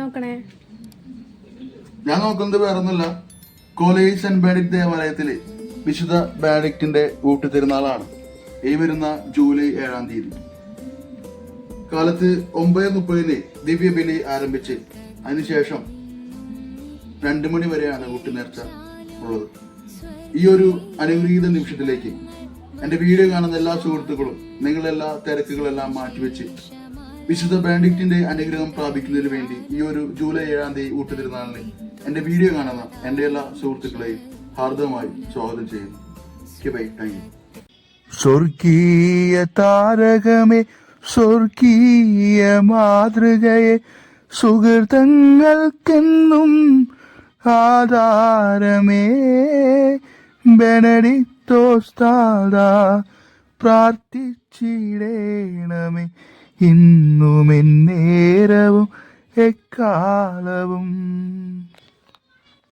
നോക്കണേ? ഞാൻ നോക്കുന്നത് വേറൊന്നുമില്ല. കോലേജ് സെന്റ് ബെനഡിക്ട് ദേവാലയത്തിൽ വിശുദ്ധ ബെനഡിക്റ്റിന്റെ ഊട്ടുതിരുന്നാളാണ് ഈ വരുന്ന ജൂലൈ ഏഴാം തീയതി. കാലത്ത് ഒമ്പത് മുപ്പതിന് ദിവ്യബലി ആരംഭിച്ച് അതിനുശേഷം രണ്ടു മണി വരെയാണ് ഊട്ടുനേർച്ച ഉള്ളത്. ഈ ഒരു അനുഗ്രഹീത നിമിഷത്തിലേക്ക് എന്റെ വീഡിയോ കാണുന്ന എല്ലാ സുഹൃത്തുക്കളും നിങ്ങളെല്ലാ തിരക്കുകളെല്ലാം മാറ്റിവെച്ച് വിശുദ്ധ ബെനഡിക്റ്റിന്റെ അനുഗ്രഹം പ്രാപിക്കുന്നതിന് വേണ്ടി ഈ ഒരു ജൂലൈ ഏഴാം തീയതി ഊട്ടുതിരുന്നാളിന് എന്റെ വീഡിയോ കാണുന്ന എന്റെ എല്ലാ സുഹൃത്തുക്കളെയും ഹാർദവമായി സ്വാഗതം ചെയ്യുന്നു. സ്വർഗീയ താരകമേ സ്വർഗീയ മാതൃകയെ സുഹൃതങ്ങൾക്കെന്നും ആധാരമേ. ബെനഡിത്തോസ്താദ പ്രാർത്ഥിച്ചിടേണമേ. ഇന്നും എന്നേരവും എക്കാലവും